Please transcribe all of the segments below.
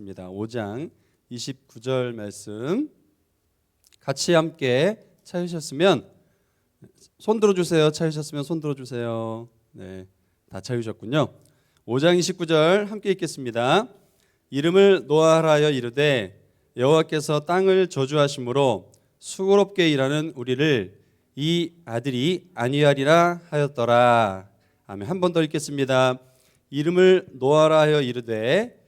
입니다. 5장 29절 말씀 같이 함께 찾으셨으면 손 들어 주세요. 찾으셨으면 손 들어 주세요. 네. 다 찾으셨군요. 5장 29절 함께 읽겠습니다. 이름을 노아하여 이르되 여호와께서 땅을 저주하심으로 수고롭게 일하는 우리를 이 아들이 아니하리라 하였더라. 아멘. 한 번 더 읽겠습니다. 이름을 노아라 하여 이르되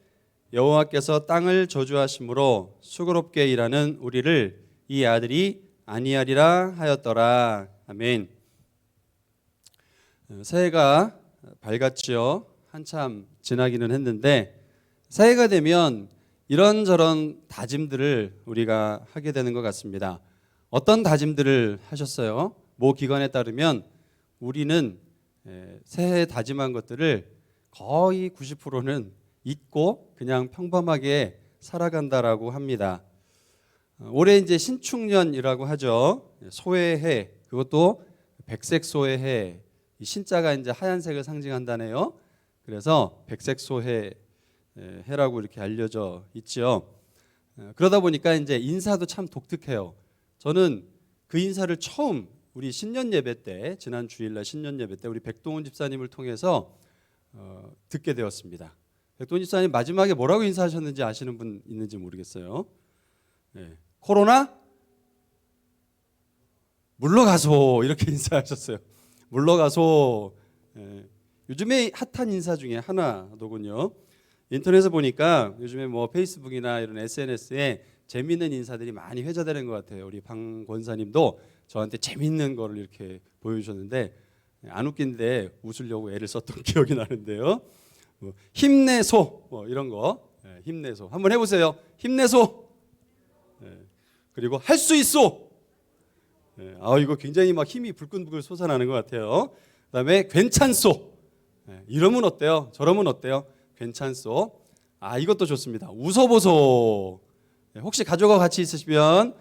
여호와께서 땅을 저주하심으로 수고롭게 일하는 우리를 이 아들이 아니하리라 하였더라. 아멘. 어, 새해가 밝았지요. 한참 지나기는 했는데 새해가 되면 이런저런 다짐들을 우리가 하게 되는 것 같습니다. 어떤 다짐들을 하셨어요? 모 기관에 따르면 우리는 에, 새해 다짐한 것들을 거의 90%는 잊고 그냥 평범하게 살아간다라고 합니다. 어, 올해 이제 신축년이라고 하죠. 소해해 그것도 백색 소해해 이 신자가 이제 하얀색을 상징한다네요. 그래서 백색 소해 에, 해라고 이렇게 알려져 있죠. 어, 그러다 보니까 이제 인사도 참 독특해요. 저는 그 인사를 처음 우리 신년 예배 때 지난 주일날 신년 예배 때 우리 백동훈 집사님을 통해서 어, 듣게 되었습니다. 백동훈 집사님 마지막에 뭐라고 인사하셨는지 아시는 분 있는지 모르겠어요. 네. 코로나 물러가소 이렇게 인사하셨어요. 물러가소. 예. 요즘에 핫한 인사 중에 하나더군요. 인터넷에 보니까 요즘에 뭐 페이스북이나 이런 SNS에 재밌는 인사들이 많이 회자되는 것 같아요. 우리 방 권사님도 저한테 재밌는 거를 이렇게 보여주셨는데 안 웃긴데 웃으려고 애를 썼던 기억이 나는데요. 뭐 힘내소 뭐 이런 거 예, 힘내소 한번 해보세요. 힘내소. 예, 그리고 할 수 있어. 예, 아 이거 굉장히 막 힘이 불끈불끈 솟아나는 것 같아요. 그다음에 괜찮소. 예, 이러면 어때요? 저러면 어때요? 괜찮소. 아 이것도 좋습니다. 웃어보소. 예, 혹시 가족과 같이 있으시면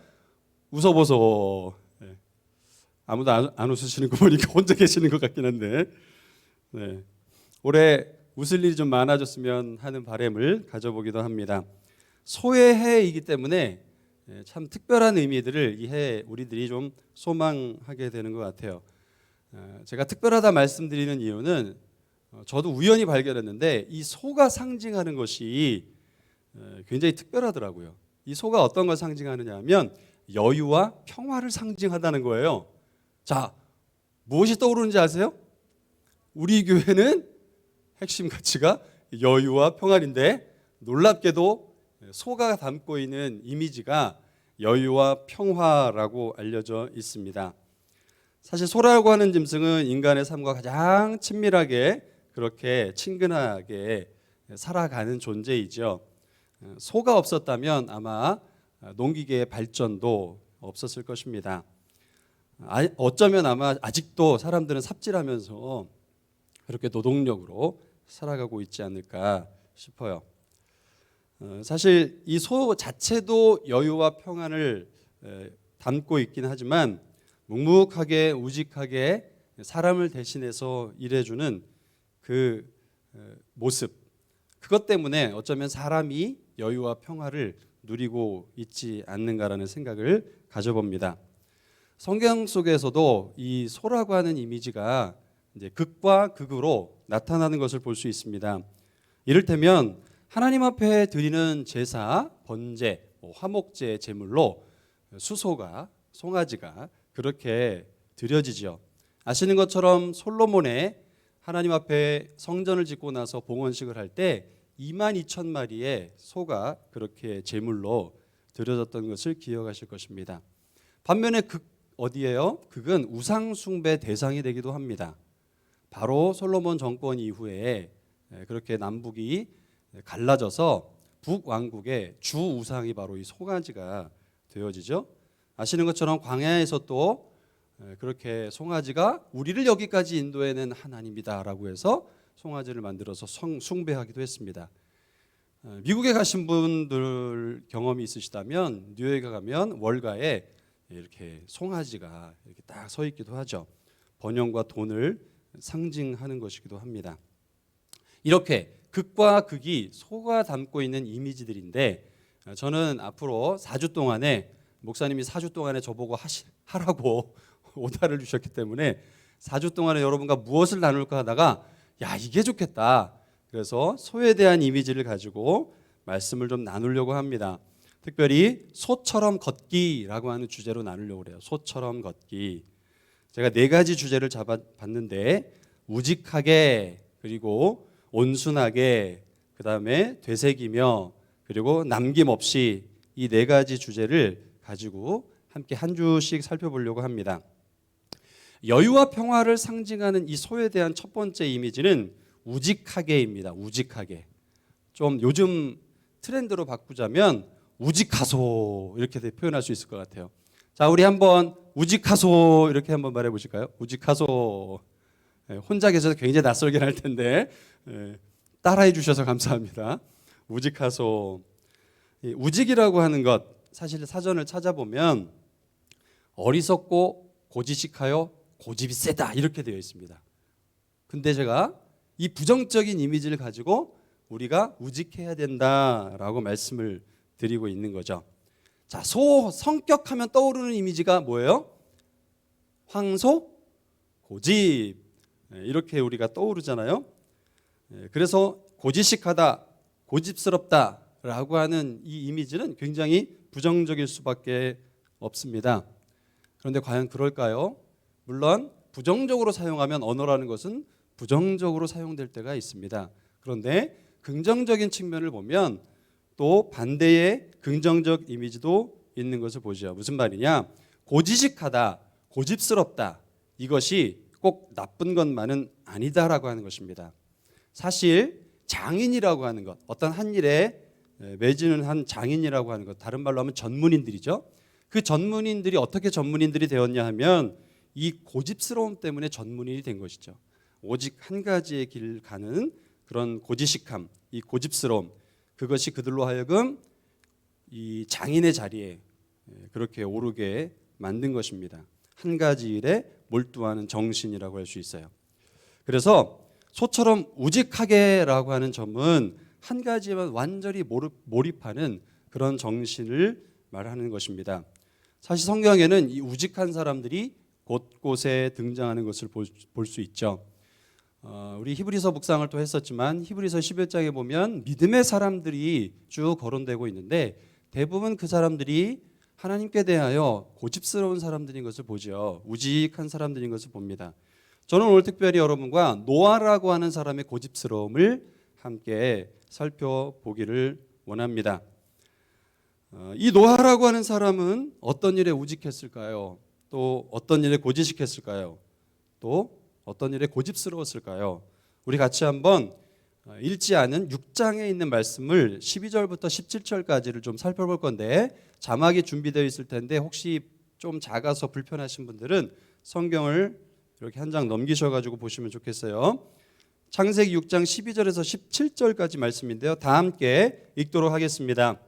웃어보소. 예, 아무도 안, 안 웃으시는 거 보니까 혼자 계시는 것 같긴 한데 네. 올해 웃을 일이 좀 많아졌으면 하는 바람을 가져보기도 합니다. 소의 해이기 때문에 예, 참 특별한 의미들을 이해 우리들이 좀 소망하게 되는 것 같아요. 어, 제가 특별하다 말씀드리는 이유는 어, 저도 우연히 발견했는데 이 소가 상징하는 것이 어, 굉장히 특별하더라고요. 이 소가 어떤 걸 상징하느냐 하면 여유와 평화를 상징하다는 거예요. 자, 무엇이 떠오르는지 아세요? 우리 교회는 핵심 가치가 여유와 평안인데 놀랍게도 소가 담고 있는 이미지가 여유와 평화라고 알려져 있습니다. 사실 소라고 하는 짐승은 인간의 삶과 가장 친밀하게 그렇게 친근하게 살아가는 존재이죠. 소가 없었다면 아마 농기계의 발전도 없었을 것입니다. 아, 어쩌면 아마 아직도 사람들은 삽질하면서 그렇게 노동력으로 살아가고 있지 않을까 싶어요. 어, 사실 이 소 자체도 여유와 평안을 에, 담고 있긴 하지만 묵묵하게 우직하게 사람을 대신해서 일해주는 그 에, 모습 그것 때문에 어쩌면 사람이 여유와 평화를 누리고 있지 않는가라는 생각을 가져봅니다. 성경 속에서도 이 소라고 하는 이미지가 이제 극과 극으로 나타나는 것을 볼 수 있습니다. 이를테면 하나님 앞에 드리는 제사, 번제, 뭐 화목제 제물로 수소가 송아지가 그렇게 드려지죠. 아시는 것처럼 솔로몬의 하나님 앞에 성전을 짓고 나서 봉헌식을 할 때 2만 2천 마리의 소가 그렇게 제물로 드려졌던 것을 기억하실 것입니다. 반면에 극 어디예요? 극은 우상 숭배 대상이 되기도 합니다. 바로 솔로몬 정권 이후에 그렇게 남북이 갈라져서 북 왕국의 주 우상이 바로 이 송아지가 되어지죠. 아시는 것처럼 광야에서 또 그렇게 송아지가 우리를 여기까지 인도해낸 하나님이다라고 해서 송아지를 만들어서 성, 숭배하기도 했습니다. 어, 미국에 가신 분들 경험이 있으시다면 뉴욕에 가면 월가에 이렇게 송아지가 이렇게 딱 서 있기도 하죠. 번영과 돈을 상징하는 것이기도 합니다. 이렇게 극과 극이 소가 담고 있는 이미지들인데 어, 저는 앞으로 4주 동안에 목사님이 4주 동안에 저보고 하시, 하라고 오다를 주셨기 때문에 4주 동안에 여러분과 무엇을 나눌까 하다가 야 이게 좋겠다. 그래서 소에 대한 이미지를 가지고 말씀을 좀 나누려고 합니다. 특별히 소처럼 걷기라고 하는 주제로 나누려고 그래요. 소처럼 걷기. 제가 네 가지 주제를 잡아봤는데 우직하게 그리고 온순하게 그 다음에 되새기며 그리고 남김없이 이 네 가지 주제를 가지고 함께 한 주씩 살펴보려고 합니다. 여유와 평화를 상징하는 이 소에 대한 첫 번째 이미지는 우직하게입니다. 우직하게. 좀 요즘 트렌드로 바꾸자면 우직하소 이렇게 표현할 수 있을 것 같아요. 자, 우리 한번 우직하소 이렇게 한번 말해 보실까요? 우직하소. 예, 혼자 계셔서 굉장히 낯설긴 할 텐데 예, 따라해 주셔서 감사합니다. 우직하소. 이 우직이라고 하는 것 사실 사전을 찾아보면 어리석고 고지식하여 고집이 세다 이렇게 되어 있습니다. 근데 제가 이 부정적인 이미지를 가지고 우리가 우직해야 된다라고 말씀을 드리고 있는 거죠. 자, 소 성격 하면 떠오르는 이미지가 뭐예요? 황소, 고집 네, 이렇게 우리가 떠오르잖아요. 네, 그래서 고지식하다, 고집스럽다라고 하는 이 이미지는 굉장히 부정적일 수밖에 없습니다. 그런데 과연 그럴까요? 물론 부정적으로 사용하면 언어라는 것은 부정적으로 사용될 때가 있습니다. 그런데 긍정적인 측면을 보면 또 반대의 긍정적 이미지도 있는 것을 보죠. 무슨 말이냐? 고지식하다, 고집스럽다. 이것이 꼭 나쁜 것만은 아니다라고 하는 것입니다. 사실 장인이라고 하는 것, 어떤 한 일에 매진을 한 장인이라고 하는 것, 다른 말로 하면 전문인들이죠. 그 전문인들이 어떻게 전문인들이 되었냐 하면 이 고집스러움 때문에 전문인이 된 것이죠. 오직 한 가지의 길 가는 그런 고지식함, 이 고집스러움, 그것이 그들로 하여금 이 장인의 자리에 그렇게 오르게 만든 것입니다. 한 가지 일에 몰두하는 정신이라고 할 수 있어요. 그래서 소처럼 우직하게라고 하는 점은 한 가지만 완전히 몰입하는 그런 정신을 말하는 것입니다. 사실 성경에는 이 우직한 사람들이 곳곳에 등장하는 것을 볼 수 있죠. 어, 우리 히브리서 묵상을 또 했었지만 히브리서 11장에 보면 믿음의 사람들이 쭉 거론되고 있는데 대부분 그 사람들이 하나님께 대하여 고집스러운 사람들인 것을 보죠. 우직한 사람들인 것을 봅니다. 저는 오늘 특별히 여러분과 노아라고 하는 사람의 고집스러움을 함께 살펴보기를 원합니다. 어, 이 노아라고 하는 사람은 어떤 일에 우직했을까요? 또 어떤 일에 고지식했을까요? 또 어떤 일에 고집스러웠을까요? 우리 같이 한번 어, 읽지 않은 6장에 있는 말씀을 12절부터 17절까지를 좀 살펴볼 건데 자막이 준비되어 있을 텐데 혹시 좀 작아서 불편하신 분들은 성경을 이렇게 한 장 넘기셔 가지고 보시면 좋겠어요. 창세기 6장 12절에서 17절까지 말씀인데요. 다 함께 읽도록 하겠습니다.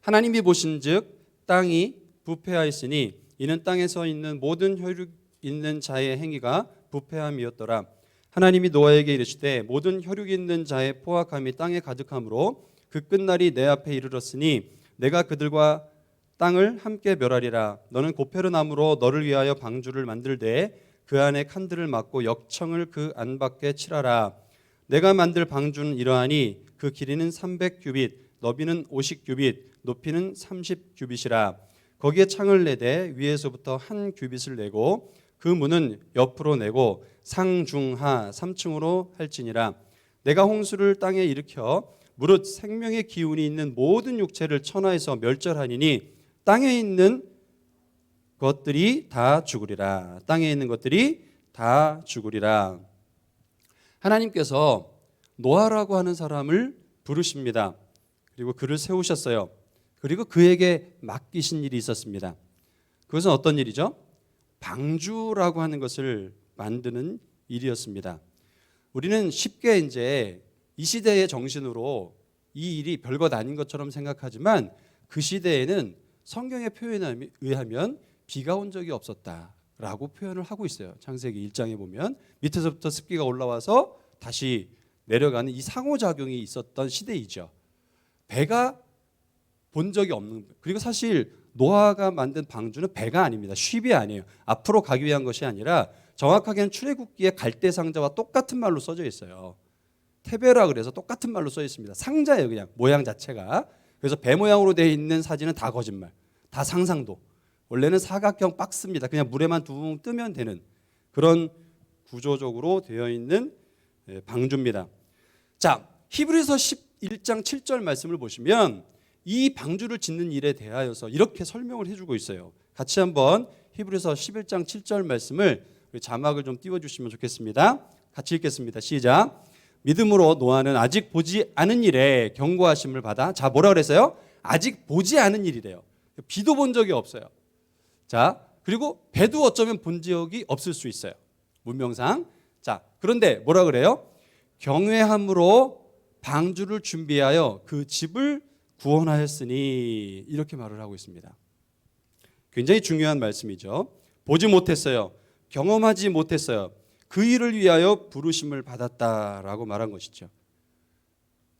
하나님이 보신즉 땅이 부패하였으니 이는 땅에서 있는 모든 혈육 있는 자의 행위가 부패함이었더라. 하나님이 노아에게 이르시되 모든 혈육 있는 자의 포악함이 땅에 가득함으로 그 끝날이 내 앞에 이르렀으니 내가 그들과 땅을 함께 멸하리라. 너는 고페르나무로 너를 위하여 방주를 만들되 그 안에 칸들을 막고 역청을 그 안 밖에 칠하라. 내가 만들 방주는 이러하니 그 길이는 300 규빗, 너비는 50 규빗, 높이는 30 규빗이라. 거기에 창을 내되 위에서부터 한 규빗을 내고 그 문은 옆으로 내고 상중하 3층으로 할지니라. 내가 홍수를 땅에 일으켜 무릇 생명의 기운이 있는 모든 육체를 천하에서 멸절하니니 땅에 있는 것들이 다 죽으리라. 땅에 있는 것들이 다 죽으리라. 하나님께서 노아라고 하는 사람을 부르십니다. 그리고 그를 세우셨어요. 그리고 그에게 맡기신 일이 있었습니다. 그것은 어떤 일이죠? 방주라고 하는 것을 만드는 일이었습니다. 우리는 쉽게 이제 이 시대의 정신으로 이 일이 별것 아닌 것처럼 생각하지만 그 시대에는 성경의 표현에 의하면 비가 온 적이 없었다라고 표현을 하고 있어요. 창세기 1장에 보면 밑에서부터 습기가 올라와서 다시 내려가는 이 상호작용이 있었던 시대이죠. 배가 본 적이 없는 그리고 사실 노아가 만든 방주는 배가 아닙니다. 쉽이 아니에요. 앞으로 가기 위한 것이 아니라 정확하게는 출애굽기의 갈대 상자와 똑같은 말로 써져 있어요. 테베라 그래서 똑같은 말로 써 있습니다. 상자예요, 그냥 모양 자체가. 그래서 배 모양으로 되어 있는 사진은 다 거짓말, 다 상상도. 원래는 사각형 박스입니다. 그냥 물에만 둥 뜨면 되는 그런 구조적으로 되어 있는 예, 방주입니다. 자, 히브리서 11장 7절 말씀을 보시면 이 방주를 짓는 일에 대하여서 이렇게 설명을 해주고 있어요. 같이 한번 히브리서 11장 7절 말씀을 자막을 좀 띄워주시면 좋겠습니다. 같이 읽겠습니다. 시작. 믿음으로 노아는 아직 보지 않은 일에 경고하심을 받아 자 뭐라 그랬어요? 아직 보지 않은 일이래요. 비도 본 적이 없어요. 자 그리고 배도 어쩌면 본 적이 없을 수 있어요. 문명상. 자 그런데 뭐라 그래요? 경외함으로 방주를 준비하여 그 집을 구원하였으니 이렇게 말을 하고 있습니다. 굉장히 중요한 말씀이죠. 보지 못했어요. 경험하지 못했어요. 그 일을 위하여 부르심을 받았다라고 말한 것이죠.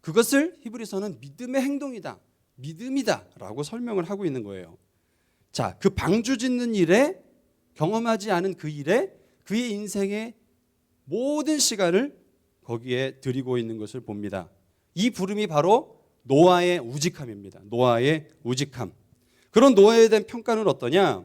그것을 히브리서는 믿음의 행동이다. 믿음이다라고 설명을 하고 있는 거예요. 자, 그 방주 짓는 일에 경험하지 않은 그 일에 그의 인생의 모든 시간을 거기에 드리고 있는 것을 봅니다. 이 부름이 바로 노아의 우직함입니다. 노아의 우직함. 그런 노아에 대한 평가는 어떠냐?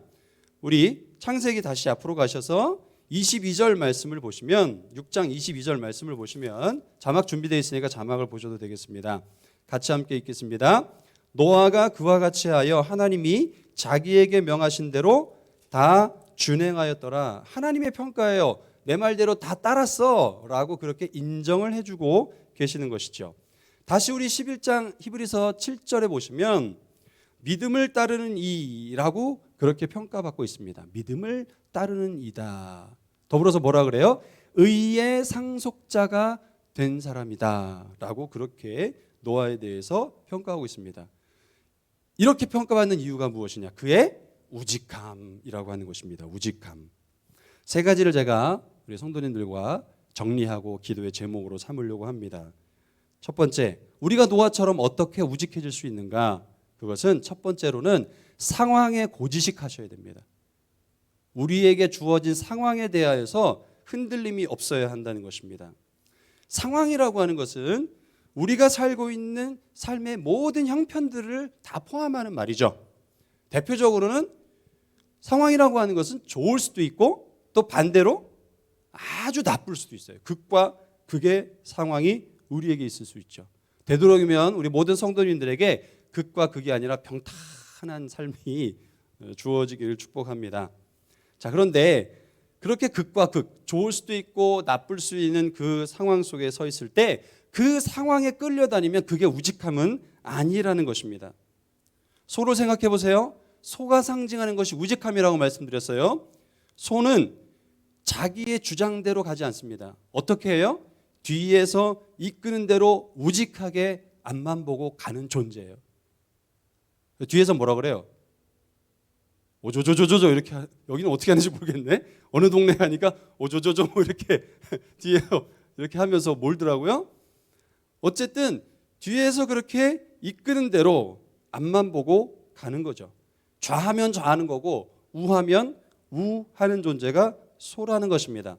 우리 창세기 다시 앞으로 가셔서 22절 말씀을 보시면 6장 22절 말씀을 보시면 자막 준비되어 있으니까 자막을 보셔도 되겠습니다. 같이 함께 읽겠습니다. 노아가 그와 같이 하여 하나님이 자기에게 명하신 대로 다 준행하였더라. 하나님의 평가예요. 내 말대로 다 따랐어 라고 그렇게 인정을 해주고 계시는 것이죠. 다시 우리 11장 히브리서 7절에 보시면 믿음을 따르는 이라고 그렇게 평가받고 있습니다. 믿음을 따르는 이다. 더불어서 뭐라 그래요? 의의 상속자가 된 사람이다라고 그렇게 노아에 대해서 평가하고 있습니다. 이렇게 평가받는 이유가 무엇이냐? 그의 우직함이라고 하는 것입니다. 우직함. 세 가지를 제가 우리 성도님들과 정리하고 기도의 제목으로 삼으려고 합니다. 첫 번째, 우리가 노아처럼 어떻게 우직해질 수 있는가? 그것은 첫 번째로는 상황에 고지식하셔야 됩니다. 우리에게 주어진 상황에 대하여서 흔들림이 없어야 한다는 것입니다. 상황이라고 하는 것은 우리가 살고 있는 삶의 모든 형편들을 다 포함하는 말이죠. 대표적으로는 상황이라고 하는 것은 좋을 수도 있고 또 반대로 아주 나쁠 수도 있어요. 극과 극의 상황이 우리에게 있을 수 있죠. 되도록이면 우리 모든 성도님들에게 극과 극이 아니라 평탄한 삶이 주어지기를 축복합니다. 자, 그런데 그렇게 극과 극, 좋을 수도 있고 나쁠 수 있는 그 상황 속에 서 있을 때 그 상황에 끌려다니면 그게 우직함은 아니라는 것입니다. 소를 생각해 보세요. 소가 상징하는 것이 우직함이라고 말씀드렸어요. 소는 자기의 주장대로 가지 않습니다. 어떻게 해요? 뒤에서 이끄는 대로 우직하게 앞만 보고 가는 존재예요. 뒤에서 뭐라 그래요? 오조조조조조 이렇게 하, 여기는 어떻게 하는지 모르겠네. 어느 동네 하니까 오조조조 뭐 이렇게 뒤에서 이렇게 하면서 몰더라고요. 어쨌든 뒤에서 그렇게 이끄는 대로 앞만 보고 가는 거죠. 좌하면 좌하는 거고 우하면 우하는 존재가 소라는 것입니다.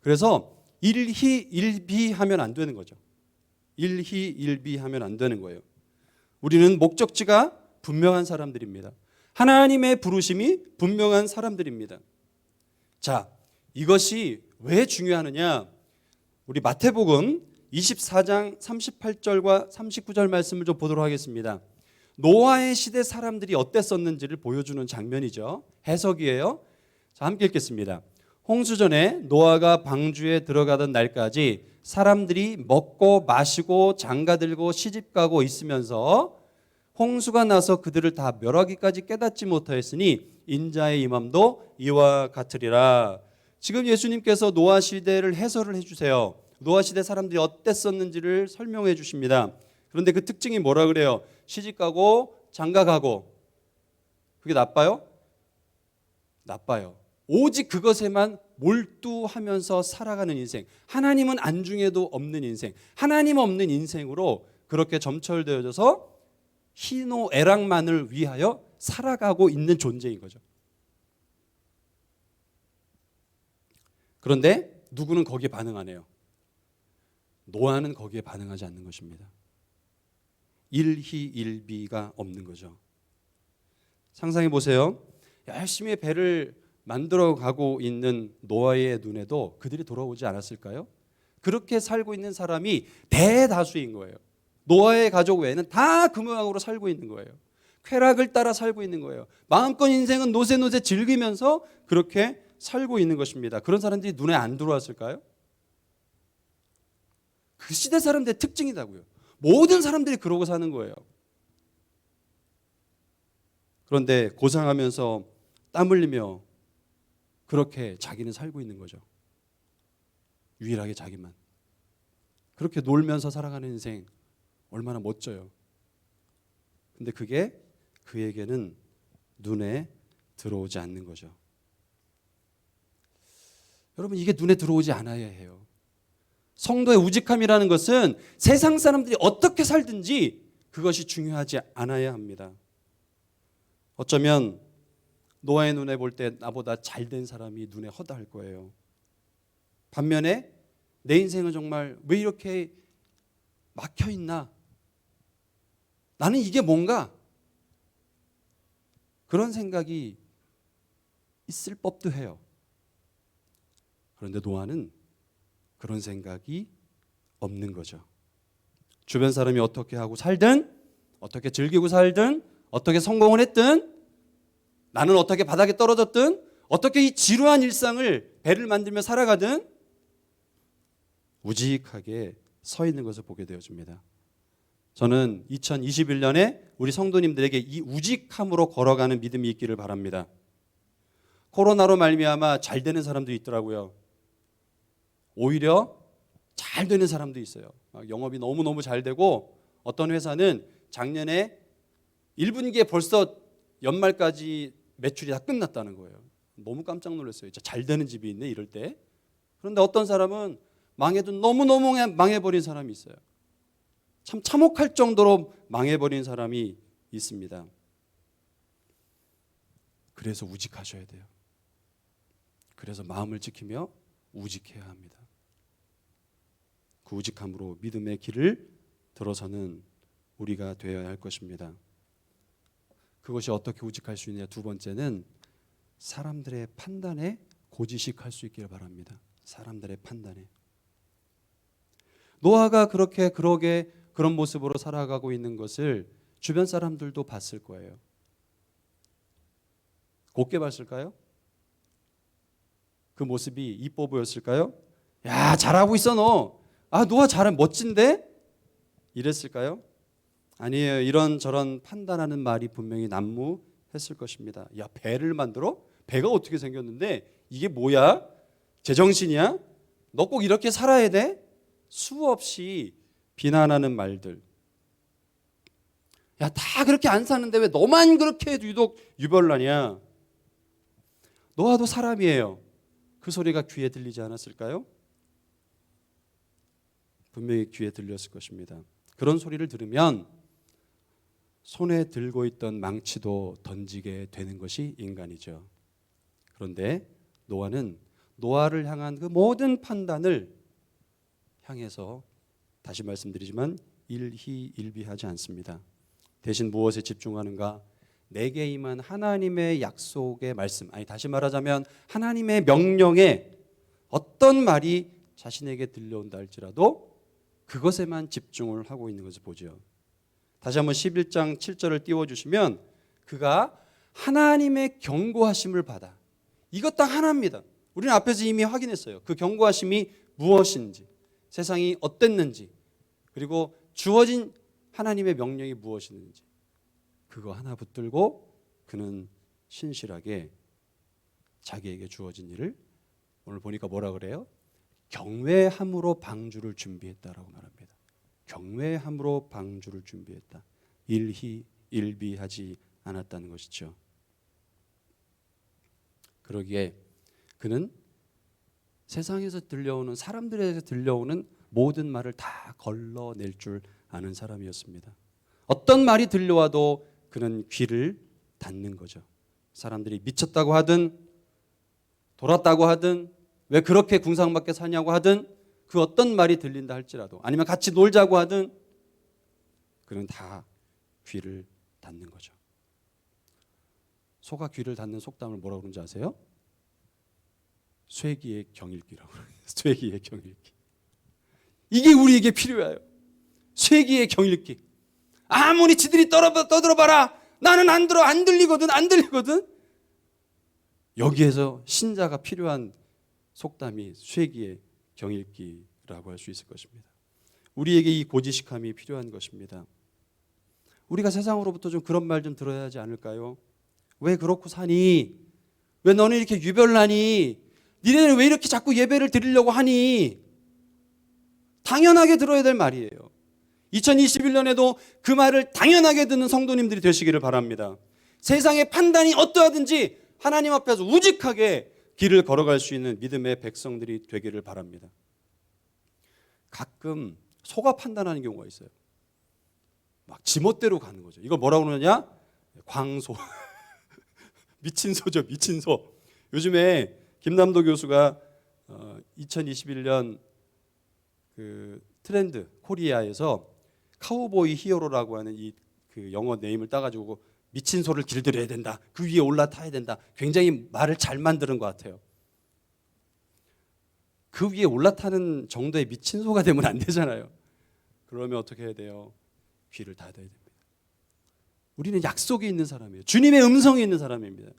그래서 일희 일비하면 안 되는 거죠. 일희 일비하면 안 되는 거예요. 우리는 목적지가 분명한 사람들입니다. 하나님의 부르심이 분명한 사람들입니다. 자, 이것이 왜 중요하느냐? 우리 마태복음 24장 38절과 39절 말씀을 좀 보도록 하겠습니다. 노아의 시대 사람들이 어땠었는지를 보여주는 장면이죠. 해석이에요. 자, 함께 읽겠습니다. 홍수 전에 노아가 방주에 들어가던 날까지 사람들이 먹고 마시고 장가 들고 시집 가고 있으면서 홍수가 나서 그들을 다 멸하기까지 깨닫지 못하였으니 인자의 임함도 이와 같으리라. 지금 예수님께서 노아 시대를 해설을 해 주세요. 노아 시대 사람들이 어땠었는지를 설명해 주십니다. 그런데 그 특징이 뭐라 그래요? 시집 가고 장가 가고 그게 나빠요? 나빠요. 오직 그것에만 몰두하면서 살아가는 인생, 하나님은 안중에도 없는 인생, 하나님 없는 인생으로 그렇게 점철되어져서 희노애락만을 위하여 살아가고 있는 존재인 거죠. 그런데 누구는 거기에 반응하네요. 노아는 거기에 반응하지 않는 것입니다. 일희일비가 없는 거죠. 상상해 보세요. 열심히 배를 만들어 가고 있는 노아의 눈에도 그들이 돌아오지 않았을까요? 그렇게 살고 있는 사람이 대다수인 거예요. 노아의 가족 외에는 다 그 모양으로 살고 있는 거예요. 쾌락을 따라 살고 있는 거예요. 마음껏 인생은 노세노세 즐기면서 그렇게 살고 있는 것입니다. 그런 사람들이 눈에 안 들어왔을까요? 그 시대 사람들의 특징이다고요. 모든 사람들이 그러고 사는 거예요. 그런데 고상하면서 땀 흘리며 그렇게 자기는 살고 있는 거죠. 유일하게 자기만. 그렇게 놀면서 살아가는 인생 얼마나 멋져요. 근데 그게 그에게는 눈에 들어오지 않는 거죠. 여러분 이게 눈에 들어오지 않아야 해요. 성도의 우직함이라는 것은 세상 사람들이 어떻게 살든지 그것이 중요하지 않아야 합니다. 어쩌면 노아의 눈에 볼 때 나보다 잘 된 사람이 눈에 허다할 거예요. 반면에 내 인생은 정말 왜 이렇게 막혀 있나? 나는 이게 뭔가? 그런 생각이 있을 법도 해요. 그런데 노아는 그런 생각이 없는 거죠. 주변 사람이 어떻게 하고 살든, 어떻게 즐기고 살든, 어떻게 성공을 했든, 나는 어떻게 바닥에 떨어졌든, 어떻게 이 지루한 일상을 배를 만들며 살아가든, 우직하게 서 있는 것을 보게 되어집니다. 저는 2021년에 우리 성도님들에게 이 우직함으로 걸어가는 믿음이 있기를 바랍니다. 코로나로 말미암아 잘 되는 사람도 있더라고요. 오히려 잘 되는 사람도 있어요. 영업이 너무너무 잘 되고 어떤 회사는 작년에 1분기에 벌써 연말까지 매출이 다 끝났다는 거예요. 너무 깜짝 놀랐어요. 잘 되는 집이 있네 이럴 때. 그런데 어떤 사람은 망해도 너무너무 망해버린 사람이 있어요. 참 참혹할 정도로 망해버린 사람이 있습니다. 그래서 우직하셔야 돼요. 그래서 마음을 지키며 우직해야 합니다. 그 우직함으로 믿음의 길을 들어서는 우리가 되어야 할 것입니다. 그것이 어떻게 우직할 수 있느냐 두 번째는 사람들의 판단에 고지식할 수 있기를 바랍니다. 사람들의 판단에 노아가 그렇게 그러게 그런 모습으로 살아가고 있는 것을 주변 사람들도 봤을 거예요. 곱게 봤을까요? 그 모습이 이뻐 보였을까요? 야 잘하고 있어 너. 아 노아 잘해 멋진데? 이랬을까요? 아니에요. 이런 저런 판단하는 말이 분명히 난무했을 것입니다. 야 배를 만들어? 배가 어떻게 생겼는데 이게 뭐야? 제정신이야? 너 꼭 이렇게 살아야 돼? 수없이 비난하는 말들. 야, 다 그렇게 안 사는데 왜 너만 그렇게 유독 유별나냐? 노아도 사람이에요. 그 소리가 귀에 들리지 않았을까요? 분명히 귀에 들렸을 것입니다. 그런 소리를 들으면 손에 들고 있던 망치도 던지게 되는 것이 인간이죠. 그런데 노아는 노아를 향한 그 모든 판단을 향해서 다시 말씀드리지만 일희일비하지 않습니다. 대신 무엇에 집중하는가? 내게 임한 하나님의 약속의 말씀, 아니 다시 말하자면 하나님의 명령에 어떤 말이 자신에게 들려온다 할지라도 그것에만 집중을 하고 있는 것을 보죠. 다시 한번 11장 7절을 띄워 주시면 그가 하나님의 경고하심을 받아. 이것 딱 하나입니다. 우리는 앞에서 이미 확인했어요. 그 경고하심이 무엇인지. 세상이 어땠는지 그리고 주어진 하나님의 명령이 무엇이든지 그거 하나 붙들고 그는 신실하게 자기에게 주어진 일을 오늘 보니까 뭐라 그래요? 경외함으로 방주를 준비했다라고 말합니다. 경외함으로 방주를 준비했다. 일희 일비하지 않았다는 것이죠. 그러기에 그는 세상에서 들려오는 사람들에게 들려오는 모든 말을 다 걸러낼 줄 아는 사람이었습니다. 어떤 말이 들려와도 그는 귀를 닫는 거죠. 사람들이 미쳤다고 하든 돌았다고 하든 왜 그렇게 궁상밖에 사냐고 하든 그 어떤 말이 들린다 할지라도 아니면 같이 놀자고 하든 그는 다 귀를 닫는 거죠. 소가 귀를 닫는 속담을 뭐라고 그러는지 아세요? 쇠기의 경일기라고. 쇠기의 경일기. 이게 우리에게 필요해요. 쇠기의 경일기. 아무리 지들이 떠들어봐라. 나는 안 들어 안 들리거든 안 들리거든. 여기에서 신자가 필요한 속담이 쇠기의 경일기라고 할 수 있을 것입니다. 우리에게 이 고지식함이 필요한 것입니다. 우리가 세상으로부터 좀 그런 말 좀 들어야 하지 않을까요? 왜 그렇고 사니? 왜 너는 이렇게 유별나니? 니네는 왜 이렇게 자꾸 예배를 드리려고 하니? 당연하게 들어야 될 말이에요. 2021년에도 그 말을 당연하게 듣는 성도님들이 되시기를 바랍니다. 세상의 판단이 어떠하든지 하나님 앞에서 우직하게 길을 걸어갈 수 있는 믿음의 백성들이 되기를 바랍니다. 가끔 소가 판단하는 경우가 있어요. 막 지멋대로 가는 거죠. 이거 뭐라고 그러냐? 광소. 미친 소죠, 미친 소. 요즘에 김남도 교수가 2021년 그 트렌드 코리아에서 카우보이 히어로라고 하는 이 그 영어 네임을 따가지고 미친 소를 길들여야 된다. 그 위에 올라타야 된다. 굉장히 말을 잘 만드는 것 같아요. 그 위에 올라타는 정도의 미친 소가 되면 안 되잖아요. 그러면 어떻게 해야 돼요? 귀를 닫아야 됩니다. 우리는 약속이 있는 사람이에요. 주님의 음성이 있는 사람입니다.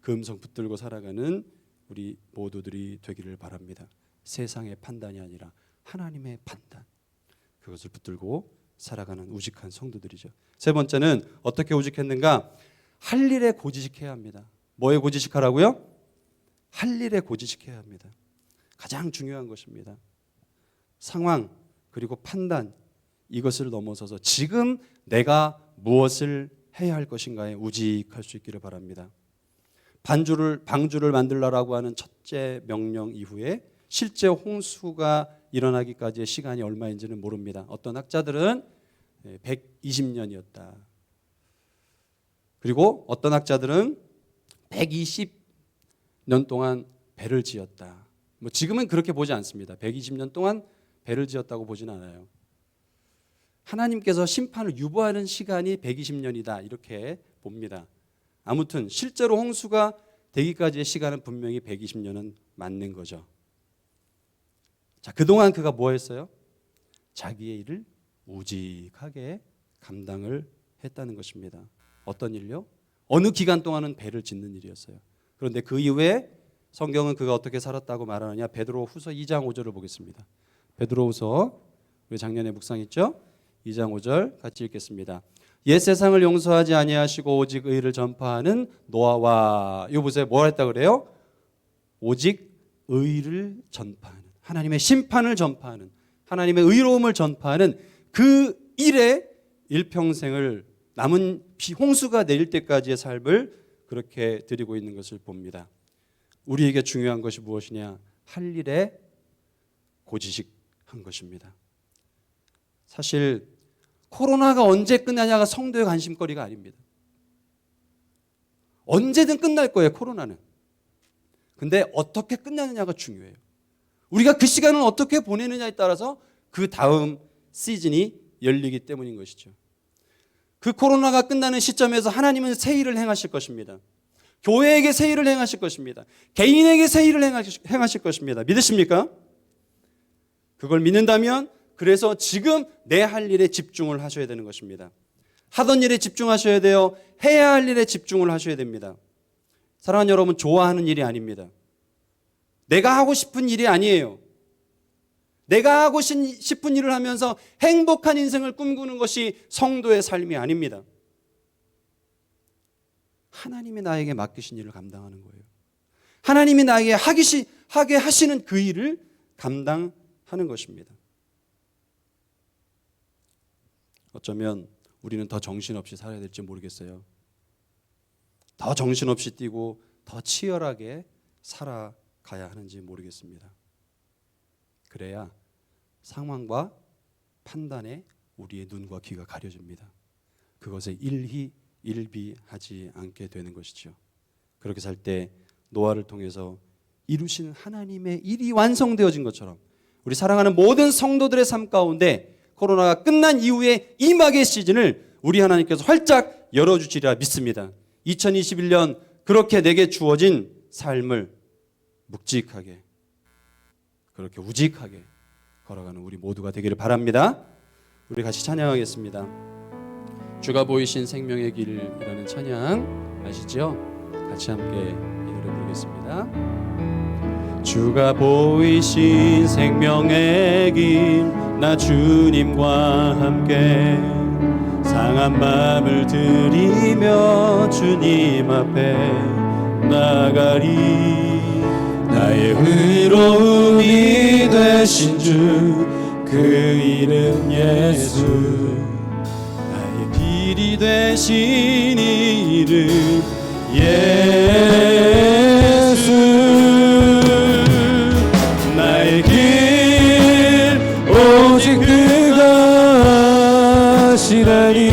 그 음성 붙들고 살아가는 우리 모두들이 되기를 바랍니다. 세상의 판단이 아니라 하나님의 판단. 그것을 붙들고 살아가는 우직한 성도들이죠. 세 번째는 어떻게 우직했는가? 할 일에 고지식해야 합니다. 뭐에 고지식하라고요? 할 일에 고지식해야 합니다. 가장 중요한 것입니다. 상황 그리고 판단 이것을 넘어서서 지금 내가 무엇을 해야 할 것인가에 우직할 수 있기를 바랍니다. 반주를 방주를 만들라라고 하는 첫째 명령 이후에 실제 홍수가 일어나기까지의 시간이 얼마인지는 모릅니다. 어떤 학자들은 120년이었다. 그리고 어떤 학자들은 120년 동안 배를 지었다. 뭐 지금은 그렇게 보지 않습니다. 120년 동안 배를 지었다고 보진 않아요. 하나님께서 심판을 유보하는 시간이 120년이다. 이렇게 봅니다. 아무튼 실제로 홍수가 되기까지의 시간은 분명히 120년은 맞는 거죠. 자, 그동안 그가 뭐 했어요? 자기의 일을 우직하게 감당을 했다는 것입니다. 어떤 일요? 어느 기간 동안은 배를 짓는 일이었어요. 그런데 그 이후에 성경은 그가 어떻게 살았다고 말하느냐? 베드로 후서 2장 5절을 보겠습니다. 베드로 후서 우리 작년에 묵상했죠? 2장 5절 같이 읽겠습니다. 옛 세상을 용서하지 아니하시고 오직 의를 전파하는 노아와 이거 보세요. 뭐 했다 그래요? 오직 의를 전파하는 하나님의 심판을 전파하는 하나님의 의로움을 전파하는 그 일에 일평생을 남은 비 홍수가 내릴 때까지의 삶을 그렇게 드리고 있는 것을 봅니다. 우리에게 중요한 것이 무엇이냐? 할 일에 고지식한 것입니다. 사실 코로나가 언제 끝나냐가 성도의 관심거리가 아닙니다. 언제든 끝날 거예요, 코로나는. 근데 어떻게 끝나느냐가 중요해요. 우리가 그 시간을 어떻게 보내느냐에 따라서 그 다음 시즌이 열리기 때문인 것이죠. 그 코로나가 끝나는 시점에서 하나님은 새 일을 행하실 것입니다. 교회에게 새 일을 행하실 것입니다. 개인에게 새 일을 행하실 것입니다. 믿으십니까? 그걸 믿는다면 그래서 지금 내 할 일에 집중을 하셔야 되는 것입니다. 하던 일에 집중하셔야 돼요. 해야 할 일에 집중을 하셔야 됩니다. 사랑하는 여러분, 좋아하는 일이 아닙니다. 내가 하고 싶은 일이 아니에요. 내가 하고 싶은 일을 하면서 행복한 인생을 꿈꾸는 것이 성도의 삶이 아닙니다. 하나님이 나에게 맡기신 일을 감당하는 거예요. 하나님이 나에게 하기 시, 하게 하시는 그 일을 감당하는 것입니다. 어쩌면 우리는 더 정신없이 살아야 될지 모르겠어요. 더 정신없이 뛰고 더 치열하게 살아가야 하는지 모르겠습니다. 그래야 상황과 판단에 우리의 눈과 귀가 가려집니다. 그것에 일희 일비하지 않게 되는 것이죠. 그렇게 살 때 노아를 통해서 이루신 하나님의 일이 완성되어진 것처럼 우리 사랑하는 모든 성도들의 삶 가운데 코로나가 끝난 이후에 임하의 시즌을 우리 하나님께서 활짝 열어주시리라 믿습니다. 2021년 그렇게 내게 주어진 삶을 묵직하게 그렇게 우직하게 걸어가는 우리 모두가 되기를 바랍니다. 우리 같이 찬양하겠습니다. 주가 보이신 생명의 길이라는 찬양 아시죠? 같이 함께 이 노래 부르겠습니다. 주가 보이신 생명의 길 나 주님과 함께 상한 마음을 들이며 주님 앞에 나가리 나의 의로움이 되신 주 그 이름 예수. 나의 길이 되신 이름 예수. 나의 길 오직 그가 시라니